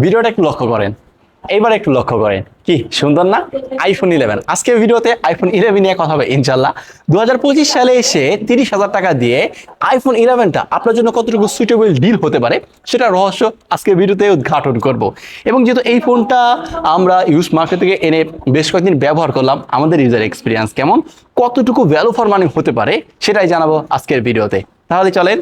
ভিডিওটা একটু লক্ষ্য করেন। এইবার একটু লক্ষ্য করেন। কি, সুন্দর না? আইফোন ইলেভেন আজকের ভিডিওতে আইফোন ইলেভেন নিয়ে কথা হবে ইনশাল্লাহ দু হাজার পঁচিশ সালে এসে তিরিশ হাজার টাকা দিয়ে আইফোন ইলেভেনটা আপনার জন্য কতটুকু সুইটেবল ডিল হতে পারে, সেটা রহস্য আজকের ভিডিওতে উদ্ঘাটন করব। এবং যেহেতু এই ফোনটা আমরা ইউজ মার্কেট থেকে এনে বেশ কয়েকদিন ব্যবহার করলাম, আমাদের ইউজার এক্সপিরিয়েন্স কেমন, কতটুকু ভ্যালু ফর মানি হতে পারে, সেটাই জানাব আজকের ভিডিওতে। তাহলে চলেন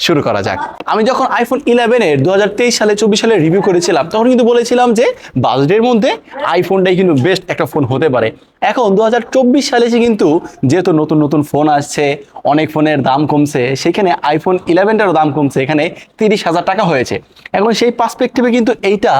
শুরু করা যাক। আমি যখন আইফোন ইলেভেনের দু সালে, চব্বিশ সালে রিভিউ করেছিলাম, তখন কিন্তু বলেছিলাম যে বাজেটের মধ্যে আইফোনটাই কিন্তু বেস্ট একটা ফোন হতে পারে। এখন দু হাজার চব্বিশ সালে এসে কিন্তু যেহেতু নতুন নতুন ফোন আসছে, অনেক ফোনের দাম কমছে, সেখানে আইফোন ইলেভেনটারও দাম কমছে, এখানে তিরিশ হাজার টাকা হয়েছে। এখন সেই পার্সপেক্টিভে কিন্তু এইটা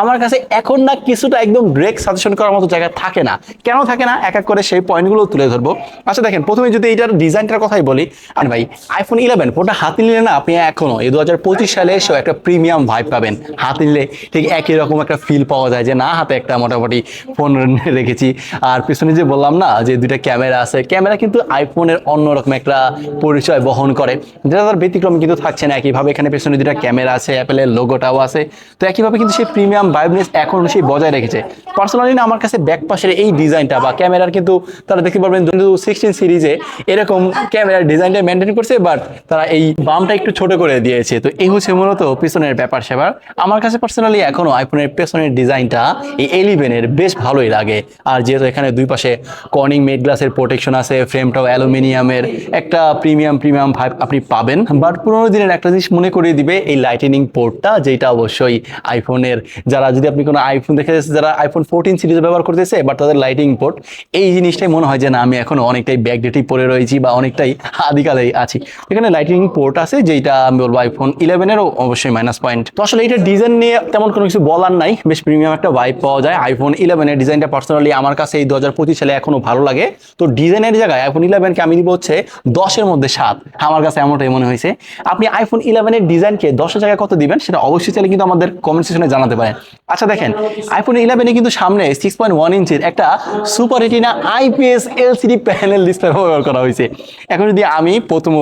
আমার কাছে এখন না কিছুটা একদম ব্রেক সাজেশন করার মতো জায়গা থাকে না। কেন থাকে না? এক এক করে সেই পয়েন্টগুলো তুলে ধরবো। আচ্ছা দেখেন, প্রথমে যদি এইটার ডিজাইনটার কথাই বলি, আর ভাই আইফোন ইলেভেন ফোনটা হাতে নিলে না আপনি এখনও এই দু হাজার পঁচিশ সালে এসেও একটা প্রিমিয়াম ভাইব পাবেন। হাতে নিলে ঠিক একই রকম একটা ফিল পাওয়া যায় যে না, হাতে একটা মোটামুটি ফোন রেখেছি। আর পিছনে যে বললাম না, যে দুইটা ক্যামেরা আছে, ক্যামেরা কিন্তু আইফোনের অন্যরকম একটা পরিচয় বহন করে। যেটা তার ব্যতিক্রম কিন্তু থাকছে না, একইভাবে এখানে পেছনে দুইটা ক্যামেরা আছে, অ্যাপেলের লোগোটাও আছে। তো একইভাবে কিন্তু সেই প্রিমিয়াম ভাইবনেস এখন সেই বজায় রেখেছে। পার্সোনালি না, আমার কাছে ব্যাক পাশের এই ডিজাইনটা বা ক্যামেরার কিন্তু তারা দেখতে পারবেন কিন্তু সিক্সটিন সিরিজে এরকম ক্যামেরার ডিজাইনটা মেনটেন করছে বাট তারা এই বামটা একটু ছোট করে দিয়েছে। তো এই হচ্ছে মূলত পিছনের ব্যাপার সেবার। আমার কাছে পার্সোনালি এখনও আইফোনের পেছনের ডিজাইনটা এই এলিভেনের বেশ ভালোই লাগে। আর যেহেতু এখানে দুই পাশে কর্নিং মেড গ্লাসের প্রোটেকশন আছে ফ্রেমটাও অ্যালুমিনিয়ামের একটা প্রিমিয়াম প্রিমিয়াম ভাইব আপনি পাবেন। বাট পুরোনো দিনের একটা জিনিস মনে করিয়ে দিবে, এই লাইটেনিং পোর্টটা যেটা অবশ্যই আইফোনের যারা যদি আপনি কোনো আইফোন দেখে যারা আইফোন ফোরটিন সিরিজ ব্যবহার করতেছে বাট তাদের লাইটিং পোর্ট এই জিনিসটাই মনে হয় যে না, আমি এখন অনেকটাই ব্যাকডেটেই পড়ে রয়েছি বা অনেকটাই আদিকালেই আছি। এখানে লাইটিং পোর্ট আছে যেটা আমি বলব আইফোন ইলেভেনেরও অবশ্যই মাইনাস পয়েন্ট তো আসলে এটা ডিজাইন নিয়ে তেমন কোনো কিছু বলার নাই, বেশ প্রিমিয়াম একটা ভাইব পাওয়া যায়। আইফোন ইলেভেনের ডিজাইনটা পার্সোনালি আমার কাছে এই দু হাজার পঁচিশ সালে এখনও ভালো লাগে। তো ডিজাইনের জায়গায় আইফোন ইলেভেনকে আমি দিব হচ্ছে দশের মধ্যে সাত। আমার কাছে এমনটাই মনে হয়েছে। আপনি আইফোন ইলেভেনের ডিজাইনকে দশের জায়গায় কত দিবেন সেটা অবশ্যই চাইলে কিন্তু আমাদের কমেন্ট সেকশনে জানাতে পারেন। আচ্ছা দেখেন আইফোন ইলেভেনে কিন্তু সামনে সিক্স পয়েন্ট ওয়ান ইঞ্চের একটা super retina IPS LCD panel display ব্যবহার করা হয়েছে। এখন যদি আমি প্রথম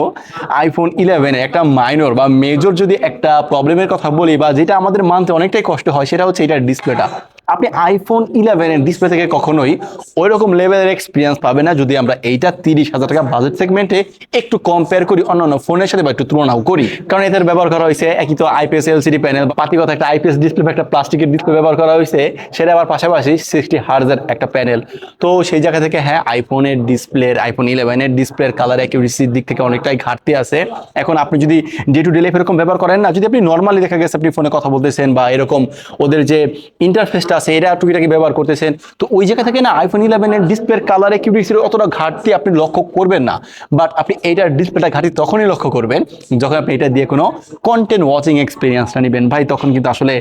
আইফোন ইলেভেনের একটা মাইনর বা মেজর যদি একটা প্রবলেমের কথা বলি বা যেটা আমাদের মানতে অনেকটাই কষ্ট হয়, সেটা হচ্ছে এটার ডিসপ্লেটা আপনি আইফোন ইলেভেনের ডিসপ্লে থেকে কখনোই ওই রকম লেভেলের এক্সপিরিয়েন্স পাবে না যদি আমরা এইটা তিরিশ হাজার টাকা বাজেট সেগমেন্টে একটু কম্পেয়ার করি, অন্যান্য ফোনের সাথে বা একটু তুলনাও করি। কারণ এদের ব্যবহার করা হয়েছে, একই তো আইপিএস এলসিডি প্যানেল বা পাতিগত একটা আইপিএস ডিসপ্লে একটা প্লাস্টিকের ডিসপ্লে ব্যবহার করা হয়েছে, সেটা আবার পাশাপাশি সিক্সটি হার্জের একটা প্যানেল তো সেই জায়গা থেকে হ্যাঁ আইফোনের ডিসপ্লের আইফোন ইলেভেনের ডিসপ্লের কালার অ্যাকিউরেসির দিক থেকে অনেকটাই ঘাটতি আছে। এখন আপনি যদি ডে টু ডে লাইফ এরকম ব্যবহার করেন না, যদি আপনি নর্মালি দেখা গেছে আপনি ফোনে কথা বলতেছেন বা এরকম ওদের যে ইন্টারফেসটা আছে এটা টুকিটাকি ব্যবহার করতেছেন। তো ওই জায়গা থেকে না আইফোন ইলেভেনের ডিসপ্লের কালার অ্যাকিউরেসির অতটা ঘাটতি আপনি লক্ষ্য করবেন না। বাট আপনি এইটার ডিসপ্লেটা ঘাটতি তখনই লক্ষ্য করবেন, যখন আপনি এটা দিয়ে কোনো কন্টেন্ট ওয়াচিং এক্সপিরিয়েন্সটা নেবেন। ভাই, তখন কিন্তু আসলে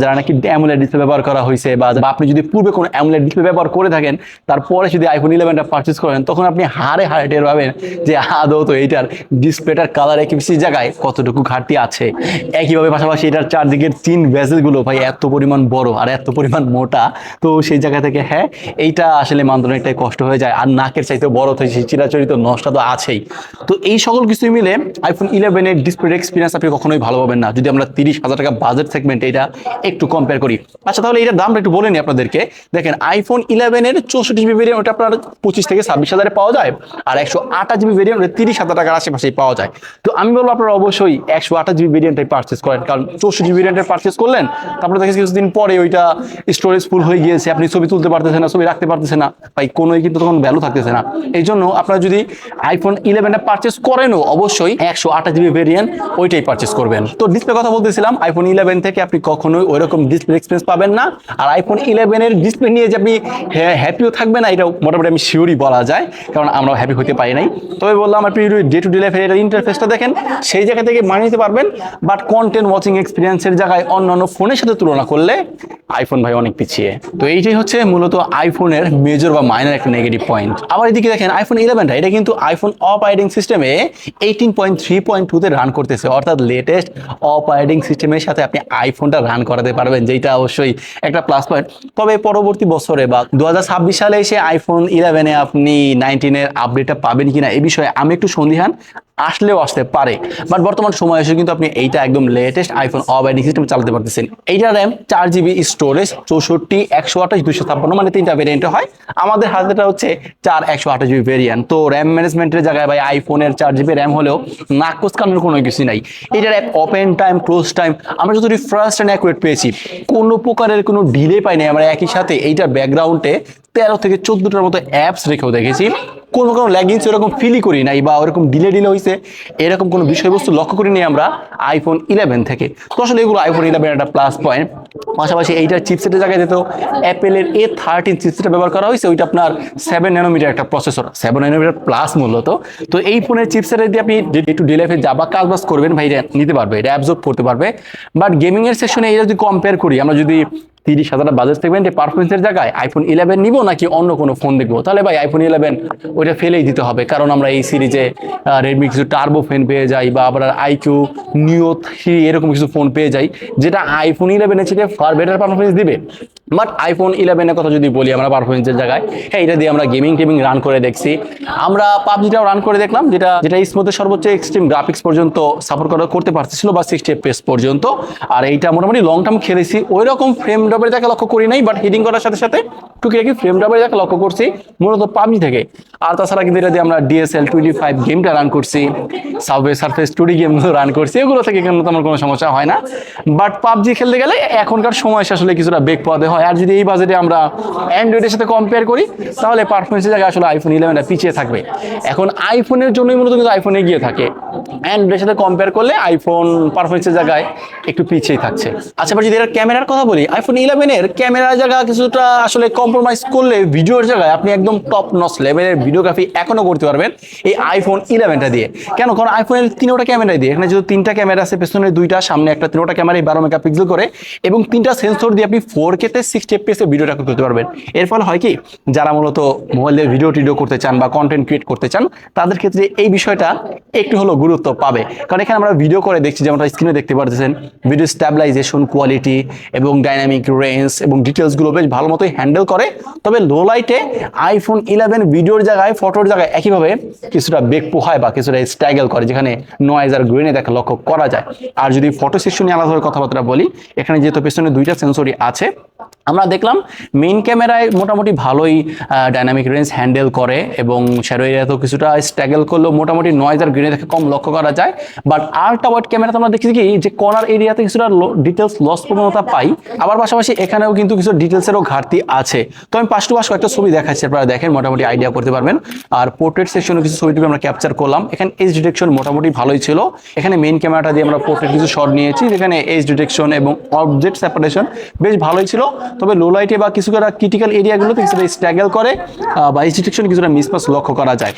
যারা নাকি অ্যামুলেট ডিসপ্লে ব্যবহার করা হয়েছে বা আপনি যদি পূর্বে কোনো অ্যামুলেট ডিসপ্লে ব্যবহার করে থাকেন, তারপরে যদি আইফোন ইলেভেনটা পারচেস করেন, তখন আপনি হারে হারে টের পাবেন যে আদৌ তো এইটার ডিসপ্লেটার কালার অ্যাকিউরেসির জায়গায় কতটুকু ঘাটতি আছে? একইভাবে পাশাপাশি এটার চারদিকের তিন ভেসেলগুলো ভাই, এত পরিমাণ বড় আর এত পরিমাণ মোটা। তো সেই জায়গা থেকে হ্যাঁ এইটা আসলে মানতে অনেকটাই কষ্ট হয়ে যায়। আর নাকের চাইতেও বড় তো সেই চিরাচরিত নষ্টা তো আছেই। তো এই সকল কিছু মিলে আইফোন ইলেভেনের ডিসপ্লে এক্সপিরিয়েন্স আপনি কখনোই ভালো পাবেন না। যদি আমরা তিরিশ হাজার টাকা বাজেট সেগমেন্ট এটা একটু কম্পেয়ার করি। আচ্ছা তাহলে এটার দামটা একটু বলে নিই আপনাদেরকে। দেখেন আইফোন ইলেভেনের চৌষট্টি জিবি ভেরিয়েন্ট ওটা আপনার পঁচিশ থেকে ছাব্বিশ হাজারে পাওয়া যায়। আর একশো আঠাশ জিবি ভেরিয়েন্ট তিরিশ হাজার টাকার আশেপাশেই পাওয়া যায়। তো আমি বলব আপনারা অবশ্যই একশো আঠাশ জিবি ভেরিয়েন্টটাই পারচেস করেন। কারণ চৌষট্টি জিবি ভেরিয়েন্টের পারচেস করলেন, তারপরে দেখেছি কিছুদিন পরে ওইটা স্টোরেজ ফুল হয়ে গিয়েছে, আপনি ছবি তুলতে পারতেছেন না, ছবি রাখতে পারতেছেন না, ভাই, কোনোই কিন্তু তখন ভ্যালু থাকতেছে না। এই জন্য আপনারা যদি আইফোন ইলেভেনটা পারচেস করেনও, অবশ্যই একশো আঠাশ জিবি ভেরিয়েন্ট ওইটাই পারচেস করবেন। তো ডিসপ্লে কথা বলতেছিলাম আইফোন ইলেভেন থেকে আপনি কখনোই ওইরকম ডিসপ্লে এক্সপিরিয়েন্স পাবেন না। আর আইফোন ইলেভেনের ডিসপ্লে নিয়ে যে আপনি হ্যাপিও থাকবেন না এটা মোটামুটি আমি শিওরই বলা যায়, কারণ আমরাও হ্যাপি হতে পারি নাই। তবে বললাম আপনি ডে টু ডে লাইফের এটা ইন্টারফেসটা দেখেন, সেই জায়গা থেকে মানিয়ে নিতে পারবেন। বাট কন্টেন্ট ওয়াচিং এক্সপিরিয়েন্সের জায়গায় অন্যান্য ফোনের সাথে তুলনা করলে আইফোন ভাই, অনেক পিছিয়ে। তো এইটাই হচ্ছে মূলত আইফোনের মেজর বা মাইনার একটা নেগেটিভ পয়েন্ট আবার এদিকে দেখেন আইফোন ইলেভেনটা এটা কিন্তু আইফোন অপারেটিং সিস্টেমে এইটিন পয়েন্ট থ্রি পয়েন্ট টুতে রান করতেছে। অর্থাৎ লেটেস্ট অপারেটিং সিস্টেমের সাথে আপনি আইফোনটা রান করাতে পারবেন যেটা অবশ্যই একটা প্লাস পয়েন্ট তবে পরবর্তী বছরে বা দু হাজার ছাব্বিশ সালে এসে আইফোন ইলেভেনে আপনি নাইনটিনের আপডেটটা পাবেন কিনা, এ বিষয়ে আমি একটু সন্দিহান। আসলেও আসতে পারে। বাট বর্তমান সময় এসে কিন্তু আপনি এইটা একদম লেটেস্ট আইফোন অপারেটিং সিস্টেম চালাতে পারতেছেন। এইটা র্যাম চার জিবি স্টোরেজ চৌষট্টি, একশো আঠাশ দুশো ছাপ্পান্ন মানে তিনটা ভেরিয়েন্টে হয়। আমাদের হাতেটা হচ্ছে চার একশো আঠাশ জিবি ভেরিয়েন্ট তো র্যাম ম্যানেজমেন্টের জায়গায় ভাই আইফোনের চার জিবি র্যাম হলেও নাকচ কানোর কোনো কিছু নাই। এটার app open time close time আমরা যদি ফার্স্ট অ্যান্ড অ্যাকুরেট পেয়েছি। কোনো প্রকারের কোনো ডিলে পাইনি। আমরা একই সাথে এইটার ব্যাকগ্রাউন্ডে তেরো থেকে চোদ্দটার মতো অ্যাপস রেখেও দেখেছি। কোনো কোনো ল্যাগিংস এরকম ফিলই করি নাই বা ওরকম ডিলে ডিলে হয়েছে এরকম কোনো বিষয়বস্তু লক্ষ্য করিনি আমরা আইফোন ইলেভেন থেকে। তো আসলে এগুলো আইফোন ইলেভেন একটা প্লাস পয়েন্ট পাশাপাশি এইটার চিপসেটের জায়গায় যেত অ্যাপেলের এ থার্টিন চিপসেটটা ব্যবহার করা হয়েছে, ওইটা আপনার সেভেন ন্যানোমিটার একটা প্রসেসর সেভেন ন্যানোমিটার প্লাস মূলত তো। এই ফোনের চিপসেটে দিয়ে আপনি যদি একটু ডিলেফে যাবা, কাজ বাজ করবেন, ভাই, এটা নিতে পারবে, এটা অ্যাবজর্ব করতে পারবে। বাট গেমিংয়ের সেকশনে এটা যদি কম্পেয়ার করি, আমরা যদি তিরিশ হাজার বাজেট থাকবেন যে পারফরমেন্সের জায়গায় আইফোন ইলেভেন নিবো নাকি অন্য কোনো ফোন দেখব? তাহলে ভাই আইফোন ইলেভেন ওইটা ফেলেই দিতে হবে, কারণ আমরা এই সিরিজে রেডমি কিছু টার্বো ফোন পেয়ে যাই বা আবার আইকিউ নিও থ্রি এরকম কিছু ফোন পেয়ে যাই, যেটা আইফোন ইলেভেনের থেকে ফার বেটার পারফরমেন্স দিবে। বাট আইফোন ইলেভেনের কথা যদি বলি আমরা পারফরমেন্সের জায়গায় হ্যাঁ এটা দিয়ে আমরা গেমিং টেমিং রান করে দেখছি। আমরা পাবজিটাও রান করে দেখলাম, যেটা যেটা স্মুথের সর্বোচ্চ এক্সট্রিম গ্রাফিক্স পর্যন্ত সাপোর্ট করা করতে পারতেছিল বা সিক্সটি এফপিএস পর্যন্ত। আর এইটা মোটামুটি লং টার্ম খেলেছি ওই রকম ফ্রেম ড্রপের জায়গায় লক্ষ্য করি নাই বাট হিটিং করার সাথে সাথে টুকিটাকি ফ্রেম ড্রপের জায়গায় লক্ষ্য করছি, মূলত পাবজি থেকে। আর তাছাড়া কিন্তু এটা দিয়ে আমরা ডিএসএল টোয়েন্টি ফাইভ গেমটা রান করছি সাবওয়ে সার্ফেস টুডি গেমগুলো রান করছি, এগুলো থেকে কিন্তু তেমন কোনো সমস্যা হয় না। বাট পাবজি খেলতে গেলে এখনকার সময় আসলে কিছুটা বেগ পাওয়াতে হয়। আর যদি এই বাজেটে আমরা অ্যান্ড্রয়েডের সাথে কম্পেয়ার করি, তাহলে পারফরমেন্সের জায়গায় আসলে আইফোন ইলেভেনটা পিছিয়ে থাকবে। এখন আইফোনের জন্যই মূলত কিন্তু আইফোন এগিয়ে থাকে। অ্যান্ড্রয়েডের সাথে কম্পেয়ার করলে আইফোন পারফরমেন্সের জায়গায় একটু পিছিয়ে থাকছে। আচ্ছা এবার যদি এর ক্যামেরার কথা বলি আইফোন ইলেভেনের ক্যামেরার জায়গা কিছুটা আসলে কম্প্রোমাইজ করলে ভিডিওর জায়গায় আপনি একদম টপ নস লেভেলের ভিডিওগ্রাফি এখনও করতে পারবেন এই আইফোন ইলেভেনটা দিয়ে। কেন? কারণ আইফোনের তিনোটা ক্যামেরা দিয়ে। এখানে যেহেতু তিনটা ক্যামেরা আছে, পেছনে দুইটা, সামনে একটা তিনোটা ক্যামেরায় বারো মেগাপিক্সেল করে। এবং তিনটা সেন্সর দিয়ে আপনি ফোর কেতে সিক্সটি এফপিএস ভিডিও রেকর্ড করতে পারবেন। এর ফলে হয় কি, যারা মূলত মোবাইলে ভিডিও টিডিও করতে চান বা কন্টেন্ট ক্রিয়েট করতে চান, তাদের ক্ষেত্রে এই বিষয়টা একটু হলো গুরুত্ব পাবে। কারণ এখানে আমরা ভিডিও করে দেখছি যেমন স্ক্রিনে দেখতে পারতেছেন ভিডিও স্ট্যাবিলাইজেশন কোয়ালিটি এবং ডাইনামিক রেঞ্জ এবং ডিটেলসগুলো বেশ ভালো মতোই হ্যান্ডেল করে। তবে লো লাইটে আইফোন ইলেভেন ভিডিওর জায়গায় ফটোর জায়গায় একইভাবে কিছুটা বেগ পোহায় বা কিছুটা স্ট্যাগেল করে, যেখানে নয়েজ আর গ্রেনে দেখা লক্ষ্য করা যায়। আর যদি ফটো সেকশনে আলাদাভাবে কথাবার্তা বলি, এখানে যেহেতু পেছনে দুইটা সেন্সরই আছে। আমরা দেখলাম মেইন ক্যামেরায় মোটামুটি ভালোই ডাইনামিক রেঞ্জ হ্যান্ডেল করে এবং শ্যাডো এরিয়াতেও কিছুটা স্ট্রাগল করলেও মোটামুটি নয়েজ আর গ্রেনে কম লক্ষ্য করা যায়। বাট আল্ট্রা ওয়াইড ক্যামেরাতে আমরা দেখছি কি, যে কর্নার এরিয়াতে কিছুটা ডিটেলস লস প্রবণতা পাই, আবার পাশাপাশি এখানেও কিন্তু কিছু ডিটেলসেরও ঘাটতি আছে। তো আমি পাশ টু পাশ কয়েকটা ছবি দেখাচ্ছি, আপনারা দেখেন, মোটামুটি আইডিয়া করতে পারবেন। আর পোর্ট্রেট সেকশনে কিছু ছবি আমরা ক্যাপচার করলাম। এখানে এইচ ডিটেকশন মোটামুটি ভালোই ছিল। এখানে মেইন ক্যামেরাটা দিয়ে আমরা পোর্ট্রেট কিছু শট নিয়েছি, যেখানে এইচ ডিটেকশন এবং অবজেক্ট সেপারেশন বেশ ভালোই ছিল। তবে লো লাইটে বা কিছু ক্রিটিক্যাল এরিয়াগুলোতে কিছুটা স্ট্রাগল করে বা ডিটেকশন কিছুটা মিসমাস লক্ষ্য করা যায়।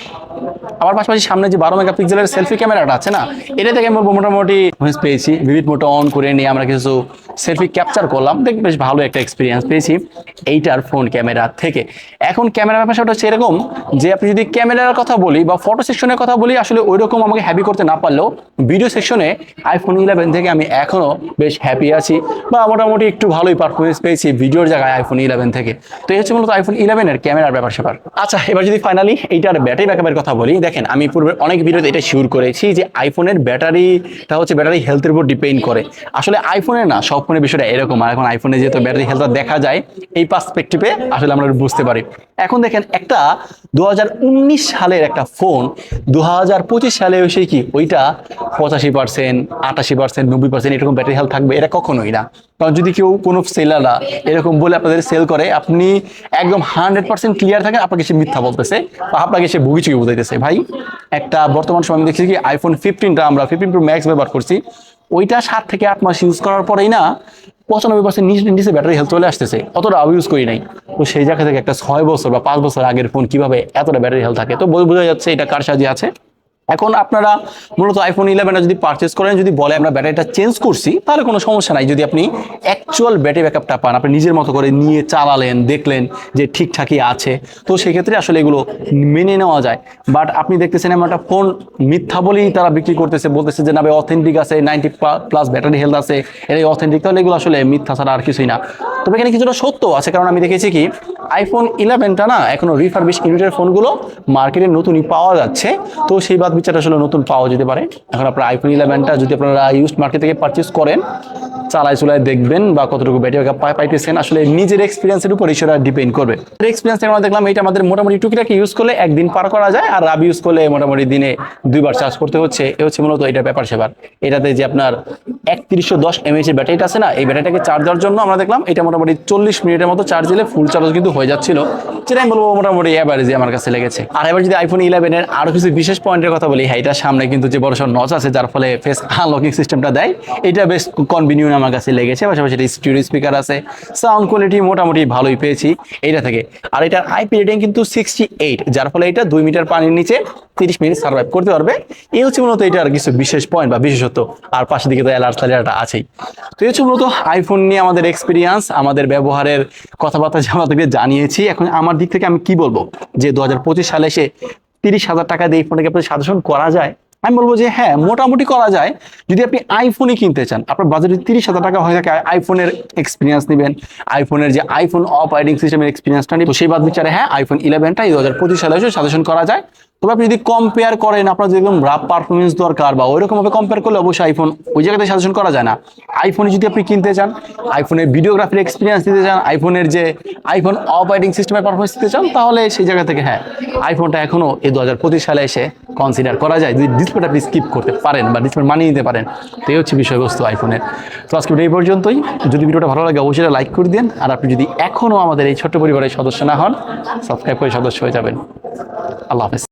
আবার পাশাপাশি সামনে যে বারো মেগাপিক্সেলের সেলফি ক্যামেরাটা আছে না, এটা থেকে আমি মোটামুটি পেয়েছি। ভিভিড মোটো অন করে নিয়ে আমরা কিছু সেলফি ক্যাপচার করলাম। দেখ, বেশ ভালো একটা এক্সপিরিয়েন্স পেয়েছি এইটার ফোন ক্যামেরা থেকে। এখন ক্যামেরা ব্যাপারটা হচ্ছে এরকম যে, আপনি যদি ক্যামেরার কথা বলি বা ফটো সেকশনের কথা বলি, আসলে ওই রকম আমাকে হ্যাপি করতে না পারলেও ভিডিও সেকশনে আইফোন ইলেভেন থেকে আমি এখনও বেশ হ্যাপি আছি। বা মোটামুটি একটু ভালোই পারফরমেন্স পেয়েছি ভিডিওর জায়গায় আইফোন ইলেভেন থেকে। তো এই হচ্ছে মূলত আইফোন ইলেভেনের ক্যামেরার ব্যাপার স্যাপার। আচ্ছা এবার যদি ফাইনালি এইটার ব্যাটারি ব্যাকআপের কথা বলি, দেখেন আমি পূর্বে অনেক ভিডিওতে এটা শিওর করেছি যে আইফোনের ব্যাটারিটা হচ্ছে ব্যাটারি হেলথের উপর ডিপেন্ড করে। আসলে আইফোনের না, সব ফোনের বিষয়টা এরকম। আর এখন আইফোনে যেহেতু ব্যাটারি হেলথটা দেখা যায়, এই পার্সপেক্টিভে আসলে আমরা বুঝতে পারি। এখন দেখেন একটা উনিশ সালের একটা ফোন দু হাজার পঁচিশ সালে এসে কি ওইটা পঁচাশি পার্সেন্ট আটাশি পার্সেন্ট নব্বই পার্সেন্ট এরকম ব্যাটারি হেলথ থাকবে, এটা কখনোই না। কারণ যদি কেউ কোনো সেলাররা এরকম বলে আপনাদের সেল করে, আপনি একদম হান্ড্রেড পার্সেন্ট ক্লিয়ার থাকেন, আপনাকে সে মিথ্যা বলতেছে বা আপনাকে সে ভুগি চুকি বুঝাইতেছে। ভাই, একটা বর্তমান সময় আমি দেখছি কি আইফোন ফিফটিনটা আমরা ফিফটিন প্রো ম্যাক্স ব্যবহার করছি, ওইটা সাত থেকে আট মাস ইউজ করার পরেই না পঁচানব্বই পার্সেন্ট নিচে ব্যাটারি হেলথ চলে আসতেছে। অতটা ইউজ করি নাই। তো সেই জায়গা থেকে একটা ছয় বছর বা পাঁচ বছর আগের ফোন কীভাবে এতটা ব্যাটারি হেলথ থাকে? তো বোঝা যাচ্ছে এটা কার সাজে আছে। এখন আপনারা মূলত আইফোন ইলেভেনটা যদি পারচেস করেন, যদি বলে আমরা ব্যাটারিটা চেঞ্জ করছি, তাহলে কোনো সমস্যা নাই। যদি আপনি অ্যাকচুয়াল ব্যাটারি ব্যাকআপটা পান। আপনি নিজের মতো করে নিয়ে চালালেন, দেখলেন যে ঠিকঠাকই আছে। তো সেক্ষেত্রে আসলে এগুলো মেনে নেওয়া যায়। বাট আপনি দেখতেছেন এমন একটা ফোন মিথ্যা বলেই তারা বিক্রি করতেছে, বলতেছে যে, না ভাই অথেন্টিক আছে নাইনটি প্লাস ব্যাটারি হেলথ আছে এটাই অথেন্টিক তাহলে এগুলো আসলে মিথ্যা ছাড়া আর কিছুই না। তবে এখানে কিছুটা সত্য আছে, কারণ আমি দেখেছি কি আইফোন ইলেভেনটা না এখনও রিফারবিশ ইউনিটের ফোনগুলো মার্কেটে নতুনই পাওয়া যাচ্ছে। তো সেই বাদ বিচার আসলে নতুন পাওয়া যেতে পারে। এখন আপনার আইফোন ইলেভেনটা যদি আপনারা ইউজ মার্কেট থেকে পারচেস করেন চালায় চুলায় দেখবেন কতটুকু ব্যাটারি ব্যাকআপ পাইতেছেন, আসলে নিজের এক্সপিরিয়েন্সের উপর সেটা ডিপেন্ড করবে। এক্সপিরিয়েন্স আমরা দেখলাম, এটা আমাদের মোটামুটি টুকিটাকি ইউজ করলে একদিন পার করা যায়, আর রাব ইউজ করলে মোটামুটি দিনে দুইবার চার্জ করতে হচ্ছে। এ হচ্ছে মূলত এটা ব্যাপার সেবার। এটাতে যে আপনার একত্রিশশো দশ এমএইচ এর ব্যাটারিটা আছে না, এই ব্যাটারিটাকে চার্জ দেওয়ার জন্য আমরা দেখলাম, এটা মোটামুটি চল্লিশ মিনিটের মতো চার্জ দিলে ফুল চার্জ কিন্তু হয়ে যাচ্ছিল। যেটা আমি বলব মোটামুটি অ্যাভারেজে আমার কাছে লেগেছে। আর এবার যদি আইফোন ইলেভেনের আরও কিছু বিশেষ পয়েন্টের কথা বলি হ্যাঁ এটার সামনে কিন্তু যে বড় সড় নচ আছে, যার ফলে ফেস আনলকিং সিস্টেমটা দেয়, এটা বেশ কনভিনিয়েন্ট আমার কাছে লেগেছে। পাশাপাশি স্টুডিও স্পিকার আছে। সাউন্ড কোয়ালিটি মোটামুটি ভালোই পেয়েছি এইটা থেকে। আর এটার আইপি রেটিং কিন্তু সিক্সটি এইট যার ফলে এটা দুই মিটার পানির নিচে তিরিশ মিনিট সার্ভাইভ করতে পারবে। এই হচ্ছে মূলত এটার কিছু বিশেষ পয়েন্ট বা বিশেষত্ব। আর পাশের দিকে তো অ্যালার্ট সালিয়াটা আছেই। তো এই হচ্ছে মূলত আইফোন নিয়ে আমাদের এক্সপিরিয়েন্স আমাদের ব্যবহারের কথাবার্তা যে আমাদেরকে জানিয়েছি। এখন আমার দিক থেকে আমি কি বলব? যে দু হাজার পঁচিশ সালে এসে তিরিশ হাজার টাকা দিয়ে এই ফোনটাকে আপনার সাজেশন করা যায় আমি বলব যে হ্যাঁ মোটামুটি করা যায়। যদি আপনি আইফোনই কিনতে চান, আপনার বাজেটে তিরিশ হাজার টাকা হয়ে থাকে আইফোনের এক্সপিরিয়েন্স নেবেন আইফোনের যে আইফোন অপারেটিং সিস্টেমের এক্সপিরিয়েন্সটা নিয়ে সেই বাদ বিচারে হ্যাঁ আইফোন ইলেভেনটা দু হাজার পঁচিশ সালে সাজেশন করা যায়। তবে আপনি যদি কম্পেয়ার করেন, আপনার যেরকম রাফ পারফরমেন্স দরকার বা ওইরকম ভাবে কম্পেয়ার করলে অবশ্যই আইফোন ওই জায়গাতে সাজেশন করা যায় না। আইফোনে যদি আপনি কিনতে চান আইফোনের ভিডিওগ্রাফির এক্সপিরিয়েন্স দিতে চান আইফোনের যে আইফোন অপারেটিং সিস্টেমের পারফরমেন্স দিতে চান, তাহলে সেই জায়গা থেকে হ্যাঁ আইফোনটা এখনও এই দু হাজার পঁচিশ সালে এসে কনসিডার করা যায়। যদি ডিসপ্লেটা আপনি স্কিপ করতে পারেন বা ডিসপ্লে মানিয়ে নিতে পারেন, তো এই হচ্ছে বিষয়বস্তু আইফোনের তো আজকে এই পর্যন্তই। যদি ভিডিওটা ভালো লাগে, অবশ্যই লাইক করে দিন। আর আপনি যদি এখনও আমাদের এই ছোট্ট পরিবারের সদস্য না হন সাবস্ক্রাইব করে সদস্য হয়ে যাবেন। আল্লাহ হাফেজ।